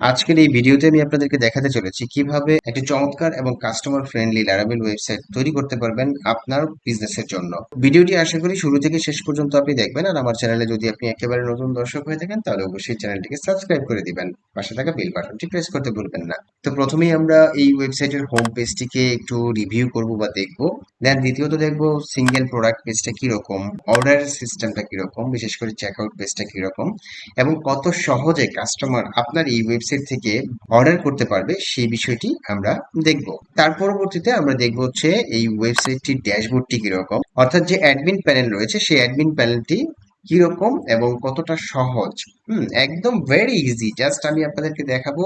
আজকের এই ভিডিওতে আমি আপনাদেরকে দেখাতে চলেছি কীভাবে একটি চমৎকার এবং কাস্টমার ফ্রেন্ডলি লারাবেল ওয়েবসাইট তৈরি করতে পারবেন আপনার বিজনেসের জন্য। ভিডিওটি আশা করি শুরু থেকে শেষ পর্যন্ত আপনি দেখবেন আর আমার চ্যানেলে যদি আপনি একেবারে নতুন দর্শক হয়ে থাকেন, তাহলে অবশ্যই চ্যানেলটিকে সাবস্ক্রাইব করে দিবেন। পাশে থাকা বেল বাটনটি প্রেস করতে ভুলবেন না। তো প্রথমেই আমরা এই ওয়েবসাইটের হোম পেজটিকে একটু রিভিউ করব বা দেখব। দেন দ্বিতীয়ত দেখব সিঙ্গেল প্রোডাক্ট পেজটা কীরকম অর্ডার সিস্টেমটা কীরকম, বিশেষ করে চেক আউট পেজটা কীরকম এবং কত সহজে কাস্টমার আপনার এই ওয়েবসাইট থেকে অর্ডার করতে পারবে, সেই বিষয়টি আমরা দেখব। তার পরবর্তীতে আমরা দেখব হচ্ছে এই ওয়েবসাইটটির ড্যাশবোর্ডটি কীরকম। অর্থাৎ যে অ্যাডমিন প্যানেল রয়েছে, সেই অ্যাডমিন প্যানেলটি কীরকম এবং কতটা সহজ। হুম, একদম ভেরি ইজি জাস্ট আমি আপনাদেরকে দেখাবো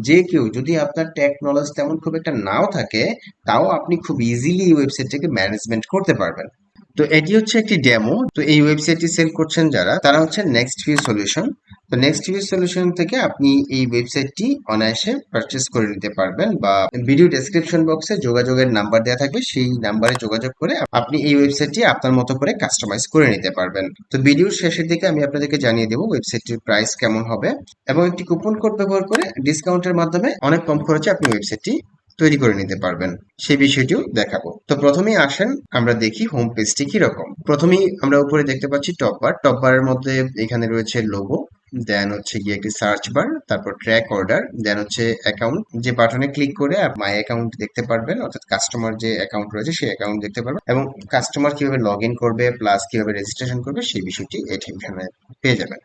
যে কেউ যদি আপনার টেক নলেজ তেমন খুব একটা নাও থাকে, তাও আপনি খুব ইজিলি এই ওয়েবসাইটটাকে ম্যানেজমেন্ট করতে পারবেন। তো এটি হচ্ছে একটি ডেমো তো এই ওয়েবসাইটটি সেল করছেন যারা, তারা হচ্ছে নেক্সট ভিউ সলিউশন তো নেক্সট ভিউ সলিউশন থেকে আপনি এই ওয়েবসাইটটি অনায়াসে পারচেস করে নিতে পারবেন বা ভিডিও ডেসক্রিপশন বক্সে যোগাযোগের নাম্বার দেওয়া থাকবে, সেই নাম্বারে যোগাযোগ করে আপনি এই ওয়েবসাইটটি আপনার মতো করে কাস্টমাইজ করে নিতে পারবেন। তো ভিডিওর শেষের দিকে আমি আপনাদেরকে জানিয়ে দেবো ওয়েবসাইটটির প্রাইস কেমন হবে এবং একটি কুপন কোড ব্যবহার করে ডিসকাউন্টের মাধ্যমে অনেক কম খরচে আপনি ওয়েবসাইটটি তৈরি করে নিতে পারবেন। সেই বিষয়টিও দেখাবো। তো প্রথমেই আসেন, আমরা দেখি হোম পেজটি কীরকম। প্রথমেই আমরা উপরে দেখতে পাচ্ছি টপ বার টপ বারের মধ্যে এখানে রয়েছে লোগো দেন হচ্ছে গিয়ে একটি সার্চ বার তারপর ট্র্যাক অর্ডার দেন হচ্ছে অ্যাকাউন্ট যে বাটনে ক্লিক করে মাই অ্যাকাউন্ট দেখতে পারবেন, অর্থাৎ কাস্টমার যে অ্যাকাউন্ট রয়েছে সেই অ্যাকাউন্ট দেখতে পারবেন। এবং কাস্টমার কীভাবে লগ ইন করবে প্লাস কীভাবে রেজিস্ট্রেশন করবে, সেই বিষয়টি এখানে পেয়ে যাবেন।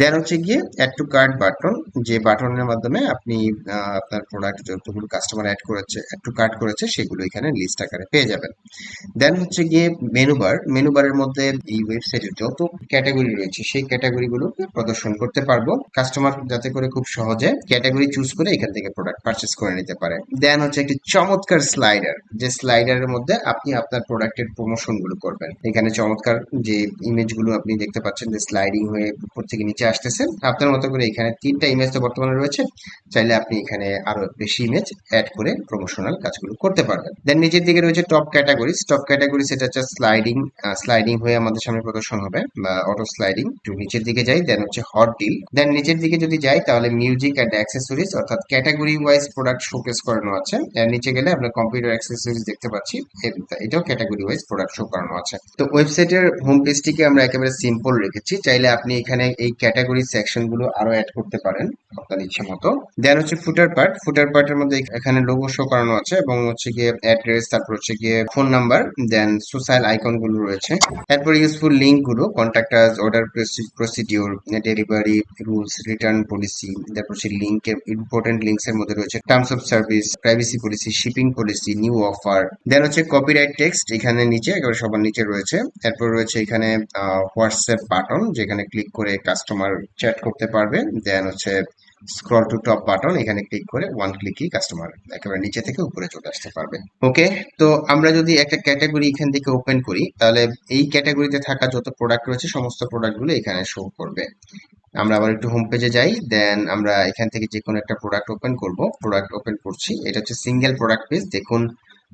দেন হচ্ছে গিয়ে অ্যাড টু কার্ড বাটন যে বাটনের মাধ্যমে আপনি আপনার প্রোডাক্ট যতগুলো কাস্টমার অ্যাড করেছে অ্যাড টু কার্ড করেছে, সেগুলো এখানে লিস্ট আকারে পেয়ে যাবেন। দেন হচ্ছে গিয়ে মেনু বার মেনু বারের মধ্যে এই ওয়েবসাইটের যত ক্যাটাগরি রয়েছে, সেই ক্যাটাগরিগুলোকে প্রদর্শন করতে পারব। কাস্টমার যাতে করে খুব সহজে ক্যাটাগরি চুজ করে এখান থেকে প্রোডাক্ট পারচেস করে নিতে পারে। দেন হচ্ছে একটি চমৎকার স্লাইডার যে স্লাইডারের মধ্যে আপনি আপনার প্রোডাক্টের প্রমোশনগুলো করবেন। এখানে চমৎকার যে ইমেজগুলো আপনি দেখতে পাচ্ছেন, যে স্লাইডিং হয়ে উপর থেকে নিচে আসতেছে। আপনার মতো করে এখানে তিনটা ইমেজ তো বর্তমানে রয়েছে। চাইলে আপনি এখানে আরও বেশি ইমেজ অ্যাড করে প্রমোশনাল কাজগুলো করতে পারবেন। দেন নিচের দিকে রয়েছে টপ ক্যাটাগরি টপ ক্যাটাগরি সেটা হচ্ছে স্লাইডিং স্লাইডিং হয়ে আমাদের সামনে প্রদর্শন হবে, বা অটো স্লাইডিং একটু নিচের দিকে যাই দেন হচ্ছে হট ডিল দেন নিচের দিকে যদি যাই, তাহলে মিউজিক অ্যান্ড অ্যাক্সেসরিজ অর্থাৎ ক্যাটাগরি ওয়াইজ প্রোডাক্ট শোকেস করানো আছে। নিচে গেলে আমরা কম্পিউটার অ্যাক্সেসরিজ দেখতে পাচ্ছি। এটাও ক্যাটাগরি ওয়াইজ প্রোডাক্ট শো করানো আছে। তো ওয়েবসাইটের হোম পেজটিকে আমরা একেবারে সিম্পল রেখেছি। চাইলে আপনি এখানে এই ক্যাটাগরি সেকশনগুলো আরও অ্যাড করতে পারেন আপনার ইচ্ছে মতো। দেন হচ্ছে ফুটার পার্ট ফুটার পার্টের মধ্যে এখানে লোগো শো করানো আছে এবং হচ্ছে গিয়ে অ্যাড্রেস তারপর হচ্ছে গিয়ে ফোন নাম্বার দেন সোশ্যাল আইকনগুলো রয়েছে। তারপর ইউজফুল লিঙ্কগুলো contact us order procedure delivery rules return policy তারপর হচ্ছে লিঙ্ক ইম্পর্টেন্ট লিঙ্কস এর মধ্যে রয়েছে terms of service privacy policy shipping policy new offer then হচ্ছে কপিরাইট টেক্সট এখানে নিচে একেবারে সবার নিচে রয়েছে, এরপর রয়েছে এখানে হোয়াটসঅ্যাপ বাটন যেখানে ক্লিক করে কাস্টমার চ্যাট করতে পারবে দেন হচ্ছে স্ক্রল টু টপ বাটন এখানে ক্লিক করে ওয়ান ক্লিকই কাস্টমার একেবারে নিচে থেকে উপরে চলে আসতে পারবে। ওকে তো আমরা যদি একটা ক্যাটাগরি এখান থেকে ওপেন করি, তাহলে এই ক্যাটাগরিতে থাকা যত প্রোডাক্ট রয়েছে, সমস্ত প্রোডাক্টগুলো এখানে শো করবে। আমরা আবার একটু হোম পেজে যাই দেন আমরা এখান থেকে যে কোনো একটা প্রোডাক্ট ওপেন করব। প্রোডাক্ট ওপেন করছি, এটা হচ্ছে সিঙ্গেল প্রোডাক্ট পেজ দেখুন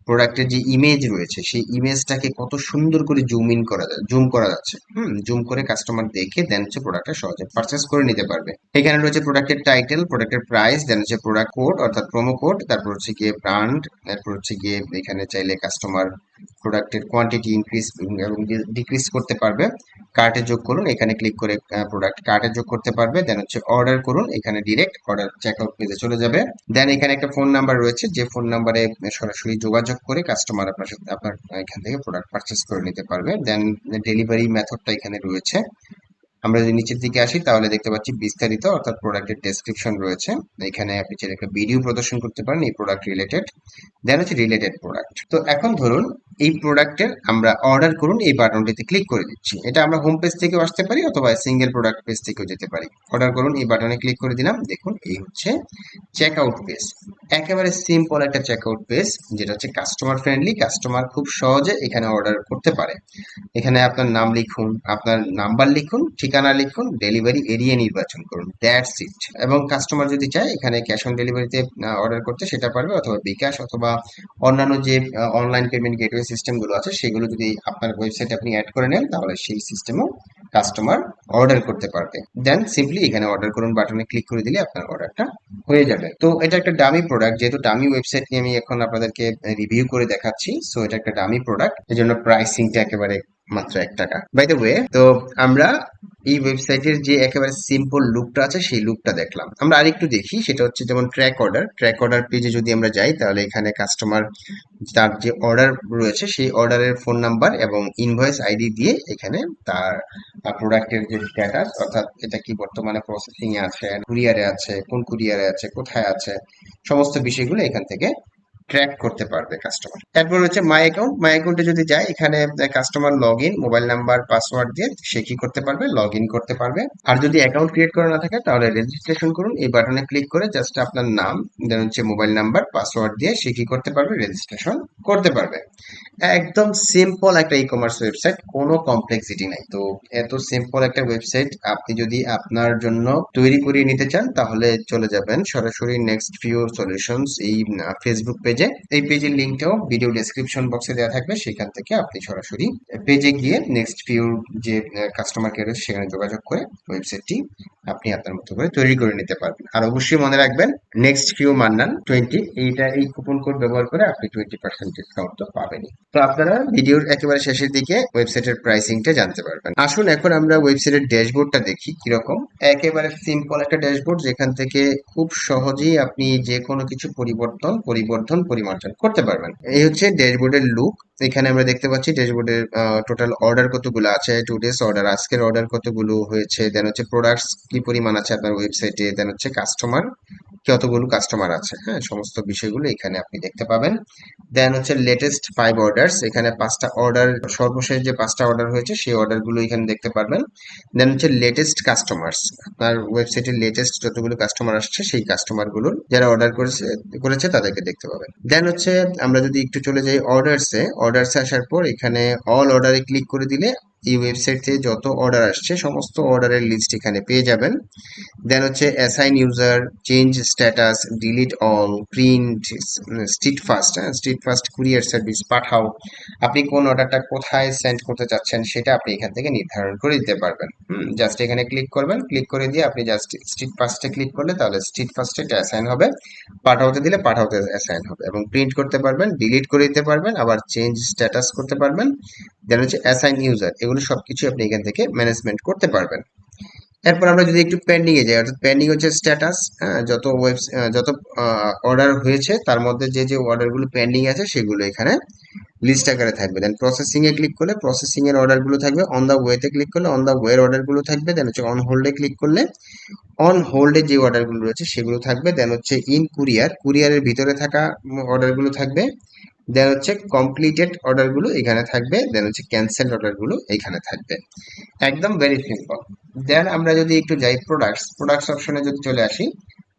প্রোডাক্টের যে ইমেজ রয়েছে, সেই ইমেজটাকে কত সুন্দর করে জুম ইন করা যায় জুম করা যাচ্ছে। হুম জুম করে কাস্টমার দেখে দেন হচ্ছে প্রোডাক্টটা সহজে পারচেস করে নিতে পারবে। এখানে রয়েছে প্রোডাক্টের টাইটেল প্রোডাক্টের প্রাইস দেন হচ্ছে প্রোডাক্ট কোড অর্থাৎ প্রোমো কোড তারপর হচ্ছে গিয়ে ব্র্যান্ড তারপর হচ্ছে গিয়ে এখানে চাইলে কাস্টমার প্রোডাক্টের কোয়ান্টিটি ইনক্রিজ এবং ডিক্রিজ করতে পারবে কার্টে যোগ করুন, এখানে ক্লিক করে প্রোডাক্ট কার্টে যোগ করতে পারবে দেন হচ্ছে অর্ডার করুন, এখানে ডিরেক্ট অর্ডার চেক আউট পেজে চলে যাবে। দেন এখানে একটা ফোন নাম্বার রয়েছে, যে ফোন নাম্বারে সরাসরি যোগাযোগ করে কাস্টমার আপনার সাথে, আপনার, এখান থেকে প্রোডাক্ট পারচেস করে নিতে পারবে। দেন ডেলিভারি মেথডটা এখানে রয়েছে। আমরা যদি নিচের দিকে আসি, তাহলে দেখতে পাচ্ছি বিস্তারিত অর্থাৎ প্রোডাক্টের ডেসক্রিপশন রয়েছে। এখানে আপনি চাইলে একটা ভিডিও প্রদর্শন করতে পারেন এই প্রোডাক্ট রিলেটেড দেন হচ্ছে রিলেটেড প্রোডাক্ট তো এখন ধরুন, এই প্রোডাক্টের আমরা অর্ডার করুন, এই বাটনটিতে ক্লিক করে দিচ্ছি। এটা আমরা হোম পেজ থেকেও আসতে পারি অথবা সিঙ্গেল প্রোডাক্ট পেজ থেকেও যেতে পারি। অর্ডার করুন, এই বাটনে ক্লিক করে দিলাম। দেখুন, এই হচ্ছে চেক আউট পেজ একেবারে সিম্পল একটা চেক আউট পেজ যেটা হচ্ছে কাস্টমার ফ্রেন্ডলি কাস্টমার খুব সহজে এখানে অর্ডার করতে পারে। এখানে আপনার নাম লিখুন, আপনার নাম্বার লিখুন ঠিকানা লিখুন ডেলিভারি এরিয়া নির্বাচন করুন দ্যাটস ইট এবং কাস্টমার যদি চায়, এখানে ক্যাশ অন ডেলিভারিতে অর্ডার করতে সেটা পারবে অথবা বিকাশ অথবা অন্যান্য যে অনলাইন পেমেন্ট গেটওয়ে সিস্টেমগুলো আছে, সেগুলো যদি আপনার ওয়েবসাইটে আপনি অ্যাড করে নেন, তাহলে সেই সিস্টেমও কাস্টমার অর্ডার করতে পারবে। দেন সিম্পলি এখানে অর্ডার করুন বাটনে ক্লিক করে দিলে আপনার অর্ডারটা হয়ে যাবে। তো এটা একটা ডামি প্রোডাক্ট যেহেতু ডামি ওয়েবসাইট নিয়ে আমি এখন আপনাদেরকে রিভিউ করে দেখাচ্ছি সো এটা একটা ডামি প্রোডাক্ট এই জন্য প্রাইসিংটা একেবারে মাত্র এক টাকা। বাই দ্য ওয়ে তো আমরা এই ওয়েবসাইটের যে একেবারে সিম্পল লুকটা আছে, সেই লুকটা দেখলাম। আমরা আরেকটু দেখি, সেটা হচ্ছে যেমন ট্র্যাক অর্ডার ট্র্যাক অর্ডার পেজে যদি আমরা যাই, তাহলে এখানে কাস্টমার তার যে অর্ডার রয়েছে, সেই অর্ডারের ফোন নাম্বার এবং ইনভয়েস আইডি দিয়ে এখানে তার প্রোডাক্টের যে স্ট্যাটাস অর্থাৎ এটা কি বর্তমানে প্রসেসিং এ আছে কুরিয়ারে আছে, কোন কুরিয়ারে আছে, কোথায় আছে, সমস্ত বিষয়গুলো এখান থেকে ট্র্যাক করতে পারবে কাস্টমার তারপর হচ্ছে মাই অ্যাকাউন্ট মাই অ্যাকাউন্টে যদি যায়, এখানে customer log in mobile number password দিয়ে সে কি করতে পারবে? লগ ইন করতে পারবে। আর যদি অ্যাকাউন্ট ক্রিয়েট করা না থাকে, তাহলে রেজিস্ট্রেশন করুন। এই বাটনে ক্লিক করে জাস্ট আপনার নাম দেন হচ্ছে মোবাইল নাম্বার পাসওয়ার্ড দিয়ে সে কি করতে পারবে? রেজিস্ট্রেশন করতে পারবে। একদম সিম্পল একটা ই কমার্স ওয়েবসাইট কোনো কমপ্লেক্সিটি নাই। তো এত সিম্পল একটা ওয়েবসাইট আপনি যদি আপনার জন্য তৈরি করিয়ে নিতে চান, তাহলে চলে যাবেন সরাসরি নেক্সট ভিউ সলিউশনস এই ফেসবুক পেজে এই পেজের লিঙ্কটাও ভিডিও ডেসক্রিপশন বক্সে দেওয়া থাকবে, সেখান থেকে আপনি সরাসরি পেজে গিয়ে নেক্সট ভিউর যে কাস্টমার কেয়ার সেখানে যোগাযোগ করে ওয়েবসাইটটি আপনি আপনার মতো করে তৈরি করে নিতে পারবেন। আর অবশ্যই মনে রাখবেন নেক্সট ভিউ মান্নান টোয়েন্টি এইটা, এই কুপন কোড ব্যবহার করে আপনি টোয়েন্টি পার্সেন্ট ডিসকাউন্ট তো পাবেনই। তো আপনারা ভিডিওর একেবারে শেষের দিকে ওয়েবসাইটের প্রাইসিংটা জানতে পারবেন। আসুন এখন আমরা ওয়েবসাইটের ড্যাশবোর্ডটা দেখি কীরকম। একেবারে সিম্পল একটা ড্যাশবোর্ড যেখান থেকে খুব সহজেই আপনি যে কোনো কিছু পরিবর্তন, পরিবর্ধন পরিমার্জন করতে পারবেন। এই হচ্ছে ড্যাশবোর্ডের লুক। এখানে আমরা দেখতে পাচ্ছি ড্যাশবোর্ডের টোটাল অর্ডার কতগুলো আছে টু ডেস অর্ডার আজকের অর্ডার কতগুলো হয়েছে দেন হচ্ছে প্রোডাক্টস কি পরিমাণ আছে আপনার ওয়েবসাইটে দেন হচ্ছে কাস্টমার কতগুলো কাস্টমার আছে হ্যাঁ সমস্ত বিষয়গুলো এখানে আপনি দেখতে পাবেন। দেন হচ্ছে লেটেস্ট ফাইভ অর্ডারস এখানে পাঁচটা অর্ডার সর্বশেষ যে পাঁচটা অর্ডার হয়েছে, সেই অর্ডারগুলো এখানে দেখতে পারবেন। দেন হচ্ছে লেটেস্ট কাস্টমার্স আপনার ওয়েবসাইটে লেটেস্ট যতগুলো কাস্টমার আসছে, সেই কাস্টমারগুলোর যারা অর্ডার করেছে করেছে তাদেরকে দেখতে পাবেন। দেন হচ্ছে আমরা যদি একটু চলে যাই অর্ডারসে অর্ডারসে আসার পর এখানে অল অর্ডারে ক্লিক করে দিলে এই ওয়েবসাইট থেকে যত অর্ডার আসছে, সমস্ত অর্ডারের লিস্ট এখানে পেয়ে যাবেন। দেন হচ্ছে assign user change status delete all print street fast হ্যাঁ street fast courier service Pathao. আপনি কোন অর্ডারটা কোথায় সেন্ড করতে চাচ্ছেন, সেটা আপনি এখান থেকে নির্ধারণ করে দিতে পারবেন। জাস্ট এখানে ক্লিক করবেন। ক্লিক করে দিয়ে আপনি জাস্ট স্ট্রিট ফাস্টে ক্লিক করলে তাহলে স্ট্রিট ফাস্টে এটা অ্যাসাইন হবে। পাঠাওতে দিলে পাঠাওতে অ্যাসাইন হবে এবং প্রিন্ট করতে পারবেন ডিলিট করে দিতে পারবেন, আবার চেঞ্জ স্ট্যাটাস করতে পারবেন। দেন হচ্ছে অ্যাসাইন ইউজার এগুলো সবকিছু আপনি এখান থেকে ম্যানেজমেন্ট করতে পারবেন। এরপর আমরা যদি একটু পেন্ডিং এ যাই, অর্থাৎ পেন্ডিং হচ্ছে স্ট্যাটাস যত ওয়েব যত অর্ডার হয়েছে, তার মধ্যে যে যে অর্ডারগুলো পেন্ডিং আছে, সেগুলো এখানে লিস্ট আকারে থাকবে। দেন প্রসেসিং এ ক্লিক করলে প্রসেসিং এর অর্ডারগুলো থাকবে অন দা ওয়েতে ক্লিক করলে অন দা ওয়ের অর্ডারগুলো থাকবে দেন হচ্ছে অন হোল্ডে ক্লিক করলে অন হোল্ডে যে অর্ডারগুলো রয়েছে, সেগুলো থাকবে। দেন হচ্ছে ইন কুরিয়ার কুরিয়ারের ভিতরে থাকা অর্ডারগুলো থাকবে। দেন হচ্ছে কমপ্লিটেড অর্ডারগুলো এখানে থাকবে। দেন হচ্ছে ক্যান্সেল অর্ডারগুলো এখানে থাকবে। একদম ভেরি সিম্পল দেন আমরা যদি একটু যাই প্রোডাক্টস প্রোডাক্টস অপশনে যদি চলে আসি,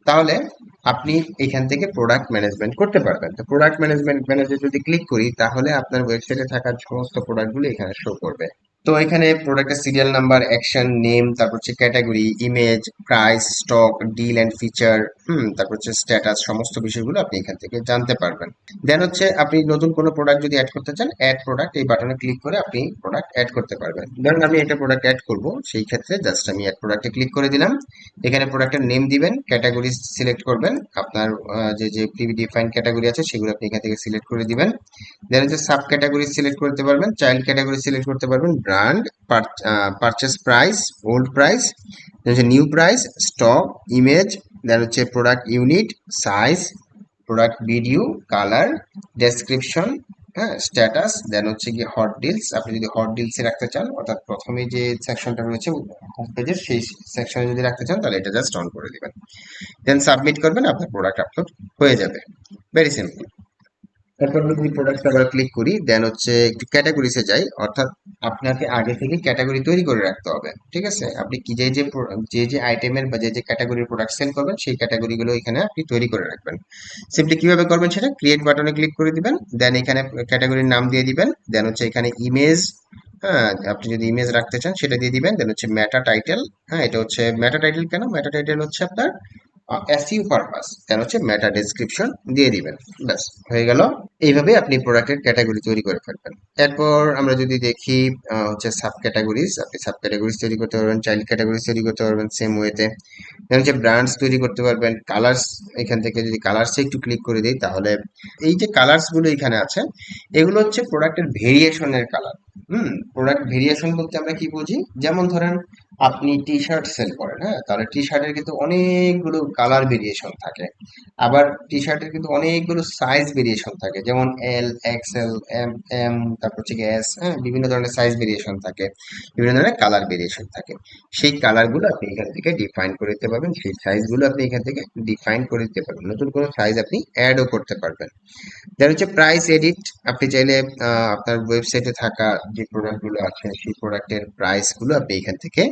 তাহলে আপনি এখান থেকে প্রোডাক্ট ম্যানেজমেন্ট করতে পারবেন। তো প্রোডাক্ট ম্যানেজমেন্ট ম্যানেজার যদি ক্লিক করি, তাহলে আপনার ওয়েবসাইটে থাকা সমস্ত প্রোডাক্টগুলো এখানে শো করবে। তো এখানে প্রোডাক্টের সিরিয়াল নাম্বার অ্যাকশন নেম তারপর হচ্ছে category image price stock deal and feature hmm, তারপর হচ্ছে স্ট্যাটাস সমস্ত বিষয়গুলো আপনি এখান থেকে জানতে পারবেন। দেন হচ্ছে আপনি নতুন কোনো প্রোডাক্ট যদি অ্যাড করতে চান অ্যাড প্রোডাক্ট এই বাটনে ক্লিক করে আপনি প্রোডাক্ট অ্যাড করতে পারবেন। ধরুন আমি এটা প্রোডাক্ট অ্যাড করব, সেই ক্ষেত্রে জাস্ট আমি অ্যাড প্রোডাক্টে ক্লিক করে দিলাম। এখানে প্রোডাক্টের নেম দিবেন ক্যাটাগরি সিলেক্ট করবেন। আপনার যে যে প্রিভি ডিফাইন ক্যাটাগরি আছে, সেগুলো আপনি এখান থেকে সিলেক্ট করে দিবেন। দেন হচ্ছে সাব ক্যাটাগরি সিলেক্ট করতে পারবেন চাইল্ড ক্যাটাগরি সিলেক্ট করতে পারবেন brand purchase price old price হচ্ছে new price stock image then হচ্ছে product unit size product video colour description হ্যাঁ স্ট্যাটাস দেন হচ্ছে গিয়ে হট ডিলস আপনি যদি হট ডিলসে রাখতে চান, অর্থাৎ প্রথমে যে সেকশনটা রয়েছে হোম পেজের সেই সেকশনে যদি রাখতে চান, তাহলে এটা জাস্ট অন করে দেবেন। দেন সাবমিট করবেন, আপনার প্রোডাক্ট আপলোড হয়ে যাবে। ভেরি সিম্পল তারপর যদি প্রোডাক্ট আবার ক্লিক করি দেন হচ্ছে একটু ক্যাটাগরিসে যাই, অর্থাৎ আপনাকে আগে থেকে ক্যাটাগরি তৈরি করে রাখতে হবে, ঠিক আছে? আপনি কি যে যে যে যে আইটেমের বা যে যে ক্যাটাগরির প্রোডাক্ট সেল করবেন, সেই ক্যাটাগরিগুলো এখানে আপনি তৈরি করে রাখবেন। সিম্পলি কীভাবে করবেন সেটা? ক্রিয়েট বাটনে ক্লিক করে দিবেন দেন এখানে ক্যাটাগরির নাম দিয়ে দিবেন দেন হচ্ছে এখানে ইমেজ হ্যাঁ আপনি যদি ইমেজ রাখতে চান, সেটা দিয়ে দিবেন দেন হচ্ছে ম্যাটা টাইটেল হ্যাঁ এটা হচ্ছে ম্যাটা টাইটেল কেন? ম্যাটা টাইটেল হচ্ছে আপনার এসইউ পারপাস দেন হচ্ছে মেটা ডেসক্রিপশন দিয়ে দিবেন। ব্যাস, হয়ে গেল। এইভাবে আপনি প্রোডাক্টের ক্যাটাগরি তৈরি করে ফেলবেন। এরপর আমরা যদি দেখি হচ্ছে সাব ক্যাটাগরিজ আপনি সাব ক্যাটাগরিজ তৈরি করতে পারবেন চাইল্ড ক্যাটাগরিজ তৈরি করতে পারবেন সেম ওয়েতে দেন হচ্ছে ব্র্যান্ডস তৈরি করতে পারবেন কালার্স এখান থেকে যদি কালার্সে একটু ক্লিক করে দিই, তাহলে এই যে কালার্সগুলো এখানে আছে, এগুলো হচ্ছে প্রোডাক্টের ভেরিয়েশনের কালার হুম প্রোডাক্ট ভেরিয়েশন বলতে আমরা কি বুঝি? যেমন ধরেন আপনি টি শার্ট সেল করেন হ্যাঁ? তাহলে টি শার্টের কিন্তু অনেকগুলো কালার ভেরিয়েশন থাকে। আবার টি শার্টের কিন্তু অনেকগুলো সাইজ ভেরিয়েশন থাকে, যেমন এল এক্সেল এম এম তারপর হচ্ছে এস হ্যাঁ? বিভিন্ন ধরনের সাইজ ভেরিয়েশন থাকে, বিভিন্ন ধরনের কালার ভেরিয়েশন থাকে। সেই কালারগুলো আপনি এখান থেকে ডিফাইন করে দিতে পারবেন, সেই সাইজগুলো আপনি এখান থেকে ডিফাইন করে দিতে পারবেন। নতুন কোনো সাইজ আপনি অ্যাডও করতে পারবেন। দেন হচ্ছে প্রাইস এডিট আপনি চাইলে আপনার ওয়েবসাইটে থাকা যে প্রোডাক্টগুলো আছে, সেই প্রোডাক্টের প্রাইসগুলো আপনি এখান থেকে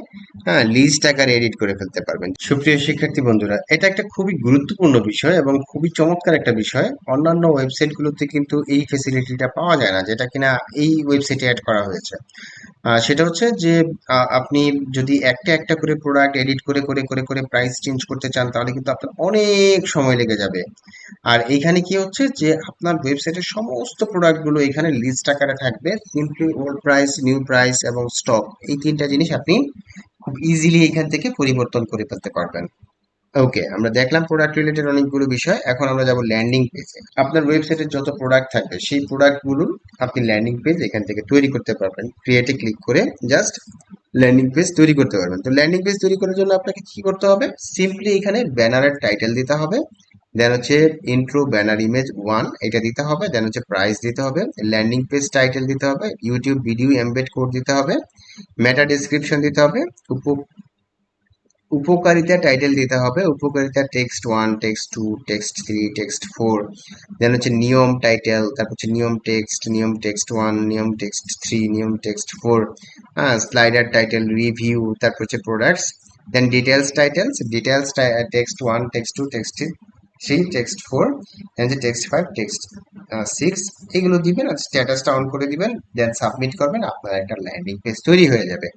হ্যাঁ লিস্ট আকারে এডিট করে ফেলতে পারবেন। সুপ্রিয় শিক্ষার্থী বন্ধুরা, এটা একটা খুবই গুরুত্বপূর্ণ বিষয় এবং খুবই চমৎকার একটা বিষয়। অন্যান্য ওয়েবসাইটগুলোতে কিন্তু এই ফেসিলিটিটা পাওয়া যায় না, যেটা কিনা এই ওয়েবসাইটে অ্যাড করা হয়েছে। সেটা হচ্ছে যে আপনি যদি একটা একটা করে প্রোডাক্ট এডিট করে করে করে করে প্রাইস চেঞ্জ করতে চান, তাহলে কিন্তু আপনার অনেক সময় লেগে যাবে। আর এখানে কি হচ্ছে যে, আপনার ওয়েবসাইটের সমস্ত প্রোডাক্টগুলো এখানে লিস্ট আকারে থাকবে। Simply old price new price এবং স্টক এই তিনটা জিনিস আপনি খুব ইজিলি এখান থেকে পরিবর্তন করে ফেলতে পারবেন। ওকে আমরা দেখলাম প্রোডাক্ট রিলেটেড অনেকগুলো বিষয়, এখন আমরা যাব ল্যান্ডিং পেজে আপনার ওয়েবসাইটে যত প্রোডাক্ট থাকবে, সেই প্রোডাক্টগুলো আপনি ল্যান্ডিং পেজ এখান থেকে তৈরি করতে পারবেন। ক্রিয়েটে ক্লিক করে জাস্ট ল্যান্ডিং পেজ তৈরি করতে পারবেন। তো ল্যান্ডিং পেজ তৈরি করার জন্য আপনাকে কি করতে হবে? সিম্পলি এখানে ব্যানারের টাইটেল দিতে হবে। দেন হচ্ছে ইন্ট্রো ব্যানার ইমেজ ওয়ান এটা দিতে হবে। দেন হচ্ছে প্রাইস দিতে হবে। ল্যান্ডিং পেজ টাইটেল দিতে হবে। ইউটিউব ভিডিও এমবেড কোড দিতে হবে। মেটা ডেসক্রিপশন দিতে হবে। উপ, উপকারিতা টাইটেল দিতে হবে। উপকারিতা text one text two text three text four then হচ্ছে নিয়ম টাইটেল তারপর হচ্ছে নিয়ম টেক্সট নিয়ম টেক্সট ওয়ান নিয়ম টেক্সট থ্রি নিয়ম টেক্সট ফোর হ্যাঁ স্লাইডার টাইটেল রিভিউ তারপর হচ্ছে products then details titles details text one text two text three text four হচ্ছে টেক্সট ফাইভ টেক্সট সিক্স এগুলো দিবেন আর স্ট্যাটাসটা অন করে দিবেন দেন সাবমিট করবেন, আপনার একটা ল্যান্ডিং পেজ তৈরি হয়ে যাবে।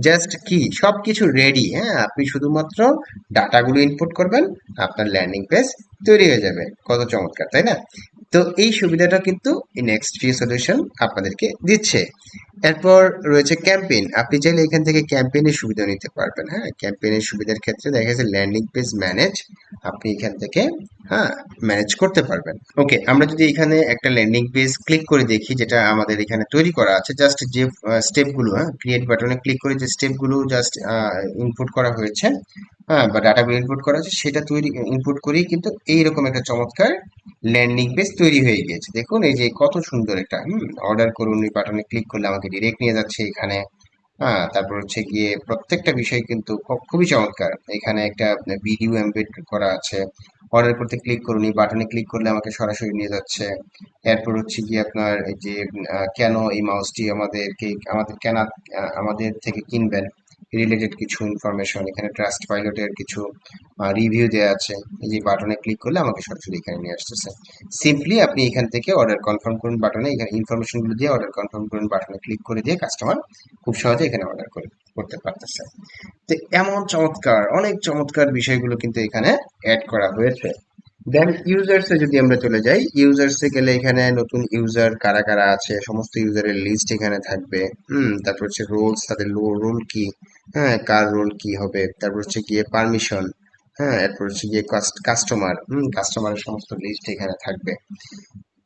জাস্ট কি? সব কিছু রেডি হ্যাঁ? আপনি শুধুমাত্র ডাটাগুলো ইনপুট করবেন, আপনার ল্যান্ডিং পেজ তৈরি হয়ে যাবে। কত চমৎকার, তাই না? তো এই সুবিধাটা কিন্তু নেক্সট ফ্রি সলিউশন আপনাদেরকে দিচ্ছে। এরপর রয়েছে ক্যাম্পেইন। আপনি চাইলে এখান থেকে ক্যাম্পেইনের সুবিধা নিতে পারবেন হ্যাঁ? ক্যাম্পেইনের সুবিধার ক্ষেত্রে দেখা যাচ্ছে ল্যান্ডিং পেজ ম্যানেজ, আপনি এখান থেকে হ্যাঁ ম্যানেজ করতে পারবেন। ওকে, আমরা যদি এখানে একটা ল্যান্ডিং পেজ ক্লিক করে দেখি, যেটা আমাদের এখানে তৈরি করা আছে, জাস্ট যে স্টেপগুলো হ্যাঁ ক্রিয়েট বাটনে ক্লিক করে যে স্টেপগুলো জাস্ট ইনপুট করা হয়েছে হ্যাঁ বা ডাটাগুলো ইনপুট করা হয়েছে সেটা তৈরি ইনপুট করেই কিন্তু এইরকম একটা চমৎকার ল্যান্ডিং পেজ তৈরি হয়ে গিয়েছে দেখুন, এই যে কত সুন্দর একটা, হুম অর্ডার করুন এই বাটনে ক্লিক করলে আমাকে ডিরেক্ট নিয়ে যাচ্ছে এখানে। হ্যাঁ তারপর হচ্ছে গিয়ে প্রত্যেকটা বিষয় কিন্তু খুব- খুবই চমৎকার। এখানে একটা ভিডিও এমবেড করা আছে। অর্ডার করতে ক্লিক করুন, এই বাটনে ক্লিক করলে আমাকে সরাসরি নিয়ে যাচ্ছে। এরপর হচ্ছে গিয়ে আপনার এই যে কেন এই মাউসটি আমাদেরকে, আমাদের, কেন আমাদের থেকে কিনবেন? রিলেটেড কিছু ইনফরমেশন এখানে ট্রাস্ট পাইলটের কিছু রিভিউ দেওয়া আছে। এই যে বাটনে ক্লিক করলে আমাকে সরাসরি এখানে নিয়ে আসতেছে। সিম্পলি আপনি এখান থেকে অর্ডার কনফার্ম করুন বাটনে এখানে ইনফরমেশনগুলো দিয়ে অর্ডার কনফার্ম করুন বাটনে ক্লিক করে দিয়ে কাস্টমার খুব সহজে এখানে অর্ডার করে, করতে পারতেছে। তো এমন চমৎকার, অনেক চমৎকার বিষয়গুলো কিন্তু এখানে অ্যাড করা হয়েছে। দেন ইউজার্সে যদি আমরা চলে যাই ইউজার্সে গেলে এখানে নতুন ইউজার কারা কারা আছে, সমস্ত ইউজারের লিস্ট এখানে থাকবে। হুম, তারপর হচ্ছে রোলস তাদের লো রোল কি? হ্যাঁ কার রোল কি হবে? তারপর হচ্ছে গিয়ে পারমিশন হ্যাঁ এরপর হচ্ছে গিয়ে কাস্টমার হুম কাস্টমারের সমস্ত লিস্ট এখানে থাকবে।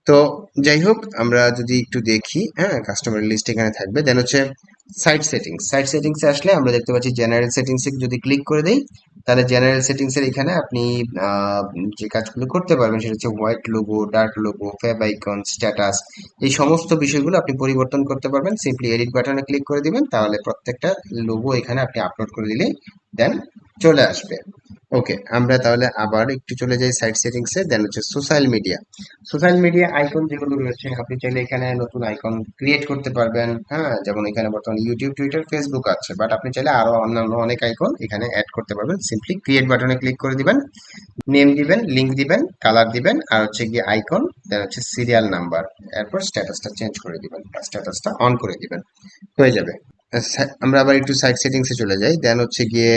তো যাই হোক, আমরা যদি একটু দেখি হ্যাঁ কাস্টমার লিস্ট এখানে থাকবে। দেন হচ্ছে সাইট সেটিংস সাইট সেটিংসে আসলে আমরা দেখতে পাচ্ছি জেনারেল সেটিংসে যদি ক্লিক করে দিই, তাহলে জেনারেল সেটিংসের এখানে আপনি যে কাজগুলো করতে পারবেন সেটা হচ্ছে white logo dark logo favicon status এই সমস্ত বিষয়গুলো আপনি পরিবর্তন করতে পারবেন। সিম্পলি এডিট বাটনে ক্লিক করে দিবেন, তাহলে প্রত্যেকটা লোগো এখানে আপনি আপলোড করে দিলেই দেন চলে আসবে। ওকে আমরা তাহলে আবার একটু চলে যাই সাইট সেটিংসে দেন হচ্ছে social media social media icon যেগুলো রয়েছে, আপনি চাইলে এখানে নতুন আইকন ক্রিয়েট করতে পারবেন। হ্যাঁ যেমন এখানে বর্তমানে ইউটিউব টুইটার ফেসবুক আছে। বাট আপনি চাইলে আরও অন্যান্য অনেক আইকন এখানে অ্যাড করতে পারবেন। সিম্পলি ক্রিয়েট বাটনে ক্লিক করে দিবেন। নেম দিবেন লিঙ্ক দিবেন কালার দিবেন, আর হচ্ছে গিয়ে আইকন দেন হচ্ছে সিরিয়াল নাম্বার এরপর স্ট্যাটাসটা চেঞ্জ করে দিবেন। স্ট্যাটাসটা অন করে দিবেন। হয়ে যাবে। আমরা আবার একটু সাইট সেটিংসে চলে যাই। দেন হচ্ছে গিয়ে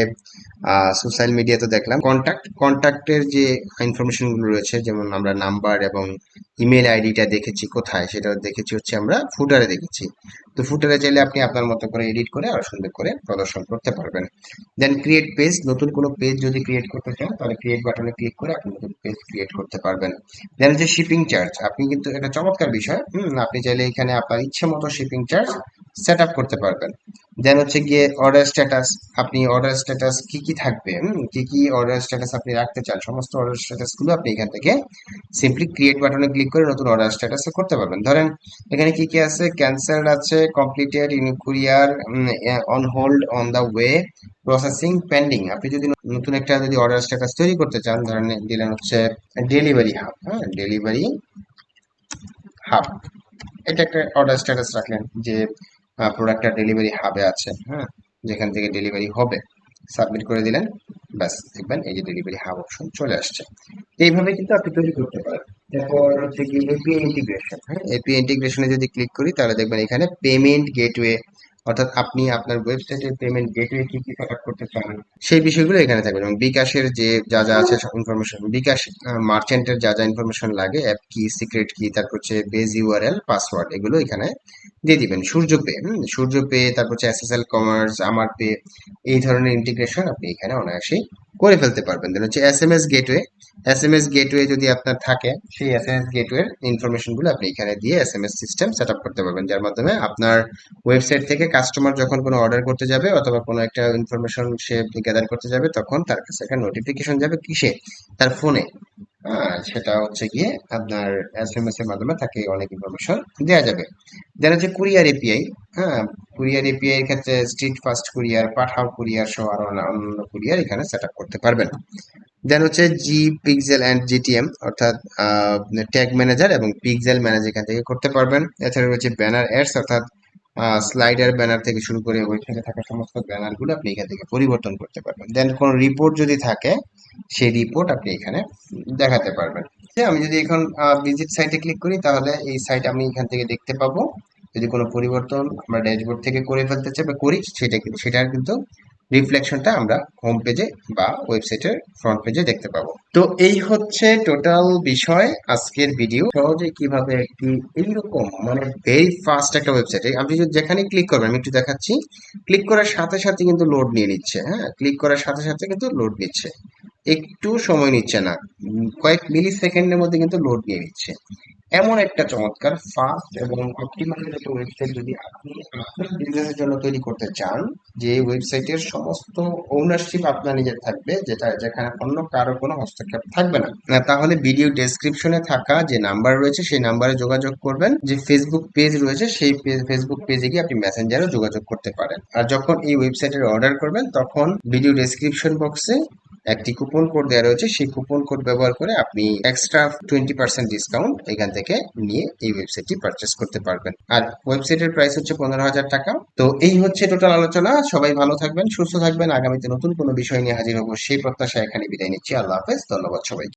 সোশ্যাল মিডিয়া তো দেখলাম। কন্ট্যাক্ট কন্ট্যাক্টের যে ইনফরমেশনগুলো রয়েছে, যেমন আমরা নাম্বার এবং ইমেল আইডিটা দেখেছি কোথায়, সেটা দেখেছি হচ্ছে আমরা ফুটারে দেখেছি। তো ফুটারে চাইলে আপনি আপনার মতো করে এডিট করে আরও সুন্দর করে প্রদর্শন করতে পারবেন। দেন ক্রিয়েট পেজ নতুন কোনো পেজ যদি ক্রিয়েট করতে চান, তাহলে ক্রিয়েট বাটনে ক্লিক করে আপনি নতুন পেজ ক্রিয়েট করতে পারবেন। দেন হচ্ছে শিপিং চার্জ আপনি কিন্তু একটা চমৎকার বিষয়। হুম, আপনি চাইলে এখানে আপনার ইচ্ছে মতো শিপিং চার্জ সেট আপ করতে পারবেন। দেন হচ্ছে গিয়ে অর্ডার স্ট্যাটাস আপনি অর্ডার স্ট্যাটাস কি কি থাকবে কি কি অর্ডার স্ট্যাটাস আপনি রাখতে চান, সমস্ত অর্ডার স্ট্যাটাসগুলো আপনি এখান থেকে সিম্পলি ক্রিয়েট বাটনে ক্লিক করে নতুন অর্ডার স্ট্যাটাস করতে পারবেন। ধরেন, এখানে কি কি আছে? ক্যান্সেলড আছে completed in courier on hold on the way processing pending আপনি যদি নতুন একটা যদি অর্ডার স্ট্যাটাস তৈরি করতে চান, ধরেন দিলেন হচ্ছে ডেলিভারি হাব হ্যাঁ ডেলিভারি হাব এটা একটা অর্ডার স্ট্যাটাস রাখলেন যে প্রোডাক্টটা ডেলিভারি হাবে আছে। হ্যাঁ। যেখান থেকে ডেলিভারি হবে। সাবমিট করে দিলেন। ব্যাস দেখবেন এই যে ডেলিভারি হাব অপশন চলে আসছে। এইভাবে কিন্তু আপনি তৈরি করতে পারেন। তারপর হচ্ছে কি এপিআই ইন্টিগ্রেশন হ্যাঁ। এপিআই ইন্টিগ্রেশনে যদি ক্লিক করি তাহলে দেখবেন এখানে পেমেন্ট গেটওয়ে অর্থাৎ আপনি আপনার ওয়েবসাইটের পেমেন্ট গেটওয়ে কি কি সেট করতে চান, সেই বিষয়গুলো এখানে থাকবে। এবং বিকাশের যে যা যা আছে সব ইনফরমেশন বিকাশ মার্চেন্টের যা যা ইনফরমেশন লাগে অ্যাপ কি সিক্রেট কি, তারপর হচ্ছে বেজ ইউআরএল পাসওয়ার্ড এগুলো এখানে দিয়ে দিবেন। সূর্য পে সূর্য পে, তারপর হচ্ছে এসএসএল কমার্স আমার পে এই ধরনের ইন্টিগ্রেশন আপনি এখানে অনায়াসেই করে ফেলতে পারবেন। দেন হচ্ছে S M S gateway S M S gateway যদি আপনার থাকে, সেই এস এম এস গেটওয়ের ইনফরমেশনগুলো আপনি এখানে দিয়ে S M S system set up করতে পারবেন। যার মাধ্যমে আপনার ওয়েবসাইট থেকে কাস্টমার যখন কোনো অর্ডার করতে যাবে অথবা কোনো একটা ইনফরমেশন সে গ্যাদার করতে যাবে, তখন তার কাছে একটা নোটিফিকেশন যাবে কিসে? তার ফোনে সেটা হচ্ছে গিয়ে আপনার এস এম এস এর মাধ্যমে তাকে অনেক ইনফরমেশন দেওয়া যাবে। দেন হচ্ছে কুরিয়ার এপিআই হ্যাঁ কুরিয়ার এপিআই এর ক্ষেত্রে street fast courier Pathao courier সহ আরও অন্যান্য কুরিয়ার এখানে সেট করতে পারবেন। দেন হচ্ছে জি পিক্সেল অ্যান্ড জিটিএম অর্থাৎ ট্যাগ ম্যানেজার এবং পিক্সেল ম্যানেজার এখান থেকে করতে পারবেন। এছাড়া রয়েছে ব্যানার অ্যাডস অর্থাৎ স্লাইডার ব্যানার থেকে শুরু করে ওয়েবসাইটে থাকা সমস্ত ব্যানারগুলো আপনি এখান থেকে পরিবর্তন করতে পারবেন। দেন কোনো রিপোর্ট যদি থাকে, সেই রিপোর্ট আপনি এখানে দেখাতে পারবেন। যে আমি যদি এখন ভিজিট সাইটে ক্লিক করি, তাহলে এই সাইট আমি এখান থেকে দেখতে পাবো। যদি কোনো পরিবর্তন আমরা ড্যাশবোর্ড থেকে করে ফেলতে চাই বা করি, সেটা সেটার কিন্তু রিফ্লেকশনটা আমরা হোম পেজে বা ওয়েবসাইটের ফ্রন্ট পেজে দেখতে পাবো। তো এই হচ্ছে টোটাল বিষয় আজকের ভিডিও সহজে কীভাবে একটি এইরকম মানে ভেরি ফাস্ট একটা ওয়েবসাইটে আপনি যেখানে ক্লিক করবেন, আমি একটু দেখাচ্ছি। ক্লিক করার সাথে সাথে কিন্তু লোড নিয়ে নিচ্ছে হ্যাঁ? ক্লিক করার সাথে সাথে কিন্তু লোড নিচ্ছে। একটু সময় নিচ্ছে না। কয়েক মিলি সেকেন্ডের মধ্যে কিন্তু লোড নিয়ে নিচ্ছে। এমন একটা চমৎকার ফাস্ট এবং অপটিমাইজ একটা ওয়েবসাইট যদি আপনি আপনার বিজনেসের জন্য তৈরি করতে চান, যে ওয়েবসাইটের সমস্ত ওনারশিপ আপনার নিজের থাকবে, যেটা যেখানে অন্য কারও কোনো হস্তক্ষেপ থাকবে না। তাহলে ভিডিও ডেসক্রিপশনে থাকা যে নাম্বার রয়েছে, সেই নাম্বারে যোগাযোগ করবেন। যে ফেসবুক পেজ রয়েছে, সেই ফেসবুক পেজে গিয়ে আপনি মেসেঞ্জারও যোগাযোগ করতে পারেন। আর যখন এই ওয়েবসাইটের অর্ডার করবেন, তখন ভিডিও ডেসক্রিপশন বক্সে একটি কুপন কোড দেওয়া রয়েছে, সেই কুপন কোড ব্যবহার করে আপনি এক্সট্রা টোয়েন্টি পার্সেন্ট ডিসকাউন্ট এখান থেকে নিয়ে এই ওয়েবসাইটটি পারচেস করতে পারবেন। আর ওয়েবসাইটের প্রাইস হচ্ছে পনেরো হাজার টাকা। তো এই হচ্ছে টোটাল আলোচনা। সবাই ভালো থাকবেন, সুস্থ থাকবেন। আগামীতে নতুন কোনো বিষয় নিয়ে হাজির হব সেই প্রত্যাশা এখানে বিদায় নিচ্ছি। আল্লাহ হাফেজ। ধন্যবাদ সবাই